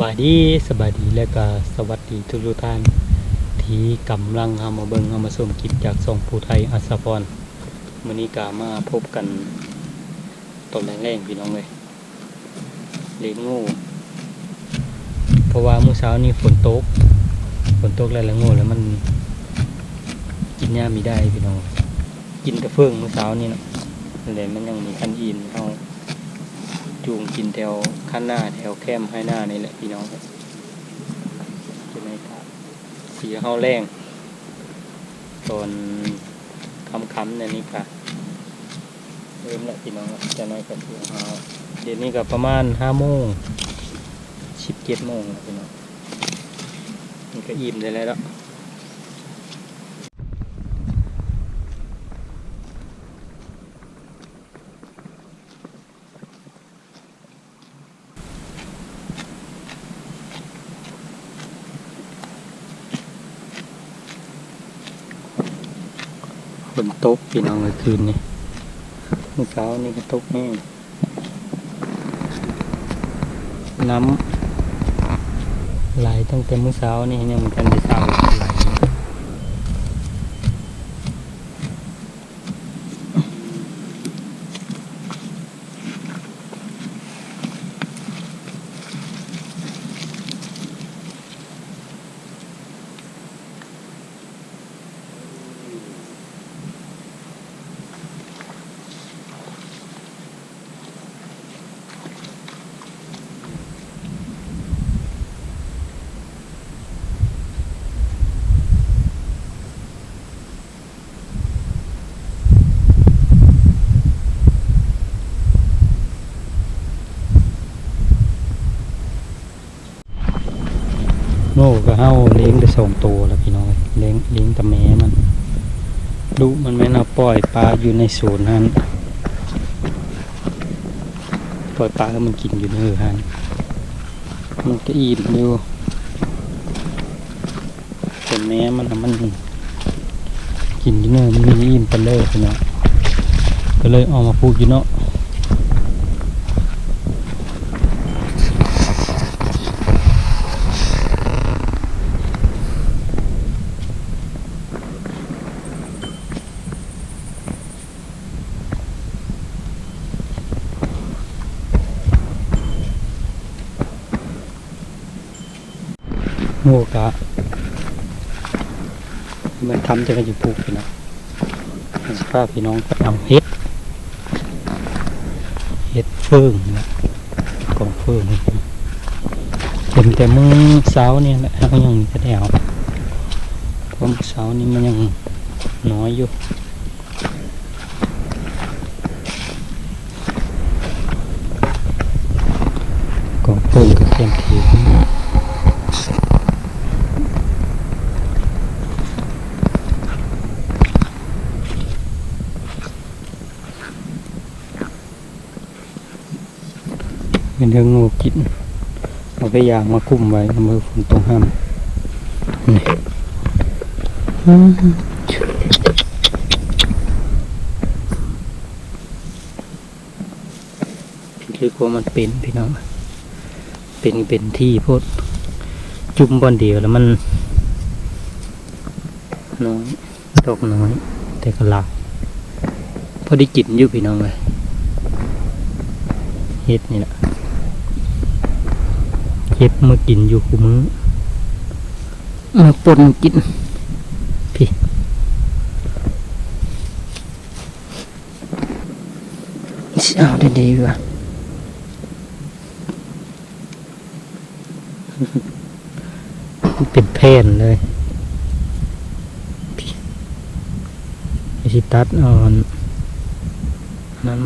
บายดีสบายดีและก็สวัสดีทุกทุกท่าน ที่กำลังเอามาเบิงเอามาชมคลิปจากสองผู้ไทยอัสสาพรมือนี้ก็มาพบกันตอนแรงๆพี่น้องเลยเลี้ยงงูเพราะว่าเมื่อเช้านี้ฝนตกฝนตกแล้วละงูแล้วมันกินหญ้ามีได้พี่น้อง กินแต่เฟื่องเมื่อเช้านี่นะนั่นและมันยังมีคันอินเอา จูงกินแถวข้างหน้าแถวแคมให้หน้านี่แหละพี่น้องจะไม่ขาดเสียเฮาแรงตอนคำๆเนี่ยนี่ค่ะเริ่มแล้วพี่น้องจะน้อยกับเสียเฮาเดี๋ยวนี้ก็ประมาณห้าโมงสิบเจ็ดโมงพี่น้องมันก็อิ่มได้แล้ว ฝน ตกพี่น้องเมื่อคืนนี่เมื่อเช้านี่ก็ตกแน่น้ำไหลตั้งแต่เมื่อเช้านี่ยังมันกันได้เช้าไหลอยู่โน่ก็เฮาเลี้ยงได้สองตัวแล้วพี่น้องเลี้ยงเลี้ยงแต่แม่มันลูกมันไม่น่า ปล่อยปลาอยู่ในศูนย์นั้นปล่อยปลาแล้วมันกินอยู่ในเฮือนมันก็อิ่มอยู่แต่แม่มันมันกินอยู่เนอะมันมีอิ่มไปเลยพี่น้องก็เลยเอามาพูกอยู่เนาะ โง่กะมันทำจะกันอยู่ปลูกพี่น้องสภาพี่น้องก็เอาเฮ็ด เฮ็ดเฟื่องนะกองเฟื่องเห็นแต่มือเสาเนี่ยแหละเขายังมีกระแถวเพราะเสานี่มันยังน้อยอยู่ กองเฟื่องก็เต็มที เรื่องงูกินเอาไปยางมาคุ้มไว้มือฝนตกห้ามนี่คือกลัวมันเป็นพี่น้องเป็นเป็นที่โพดจุ่มบอนเดียวแล้วมันน้อยตกน้อย แต่ก็หลักพอได้กินอยู่พี่น้องเลยเฮ็ดนี่แหละ ก็บมากินอยู่คู่มือมาปนกิน พี่เอาได้ดีกว่ามันเป็นแผ่นเลยพี่ไอชิตัดเอ่อนนั้น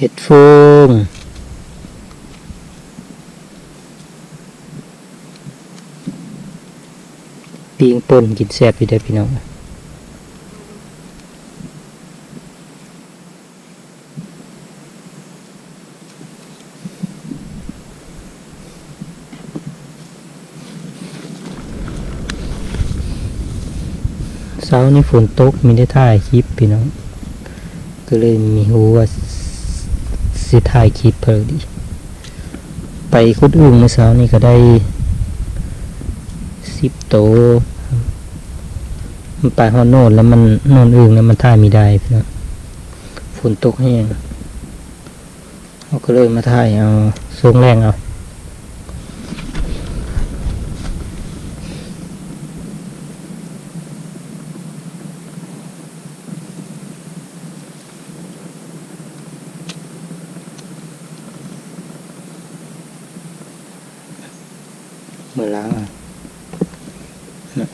เห็ดฟางปีงป่นกินแซ่บอยู่ได้พี่น้องเช้านี้ฝนตกมีได้ถ่ายคลิปพี่น้อง ก็เลยมีหัว สิถ่ายคลิปเพอดีไปคุดอึ่งเมื่อเช้านี่ก็ได้สิบโตวมันไปฮอนโนดแล้วมันนอนอึ่งแล้วมันถ่ายไม่ได้พี่นะฝนตกแห้งเขาก็เลยมาถ่ายเอาทรงแรงเอา มื่อล้างอะน่ะ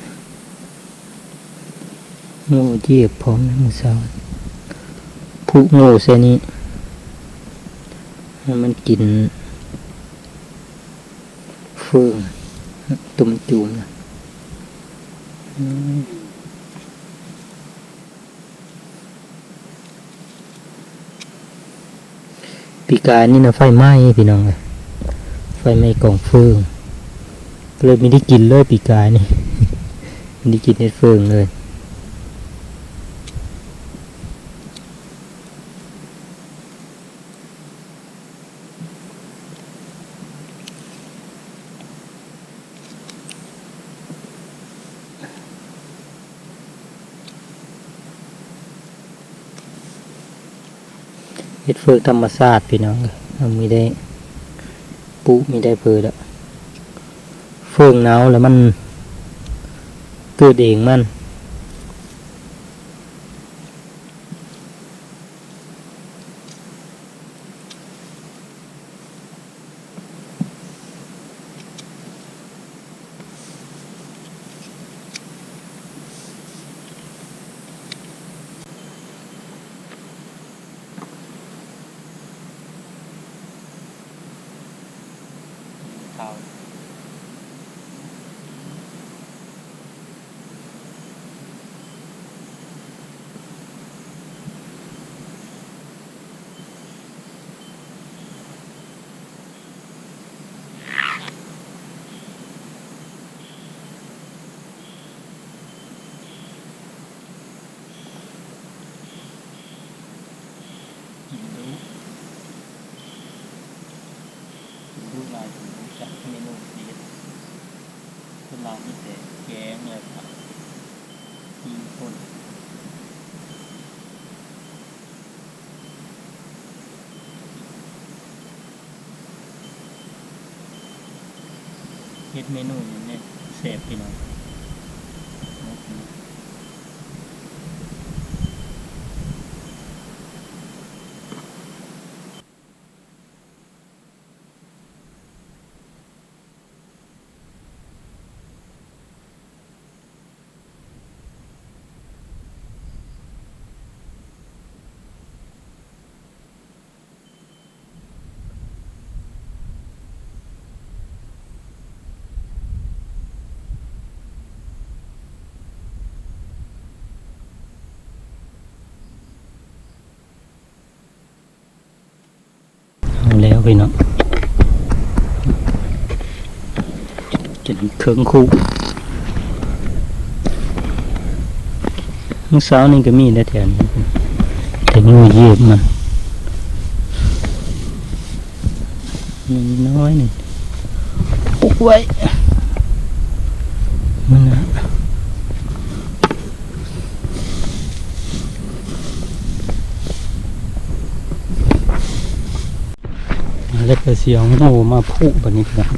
งูเหยียบพร้อมนะมือเช้าผู้งูเส้นนี้ให้มันกินเฟืองตุ่มจุ่มนะปีกายนี่นะไฟไหม้พี่น้องเลยไฟไหม้กองเฟือง เลยไม่ได้กินเลยปีกายนี่ไม่ได้กินเห็ดเฟืองเลยเห็ดเฟืองธรรมชาติพี่น้องเราไม่ได้ ปุไม่ได้เพอแล้วเฟือแล้ว มันเกิดเองมัน ดูลายถึงจากเมนูนี้คน เรามีแต่แกงเลยครับมีคนเฮ็ดเมนูนี้เนี่ยเสพพี่น้อง แล้วพี่น้องจนเครื่องคู่เมื่อเช้านี่ก็มีได้แถวนี้แต่งูเยียบมันมีน้อยนี่ปุกไว้มันนะ แล้วก็เสียงงูมาพุแบบนี้ครับ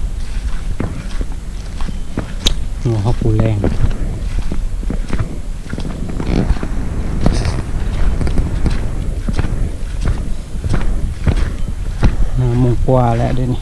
หัวเขาปูแรงน้ำมงกว่าแล้วด้วยนี่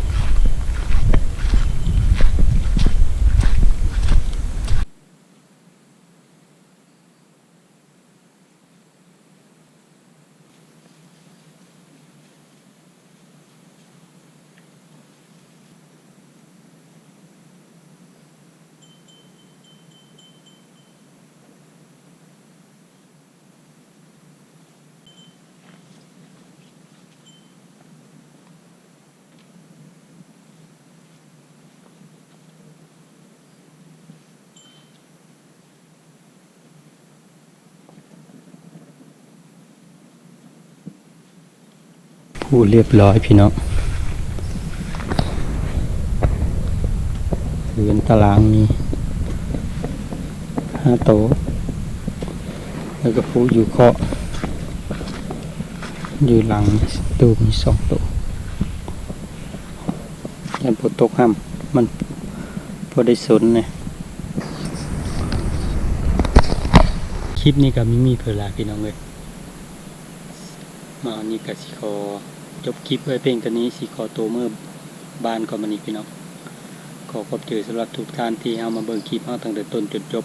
ผู้เรียบร้อยพี่น้องเรือนตารางมีห้าโต๊ะแล้วก็ผู้อยู่เคาะอยู่หลังตูมีสองโต๊ะยันปวดตกห้ำมันพอได้สนเนี่ยคลิปนี้ก็มีมีเพลาพี่น้องเลยมาอันนี้กับสิคอ จบคลิปไว้เพียงตันนี้สิขอตัวเมื่อบ้านก็มานี่พี่น้องขอขอบเจอสำหรับทุกท่านที่เอามาเบิ่งคลิปเอาตั้งแต่ต้นจนจบ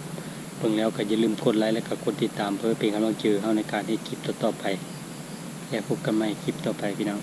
เบิ่งแล้วก็อย่าลืมกดไลค์และก็กดติดตามเพื่อเป็นกำลังใจให้เราในการที่คลิปต่อๆไป แล้วพบกันใหม่คลิปต่อไปพี่น้อง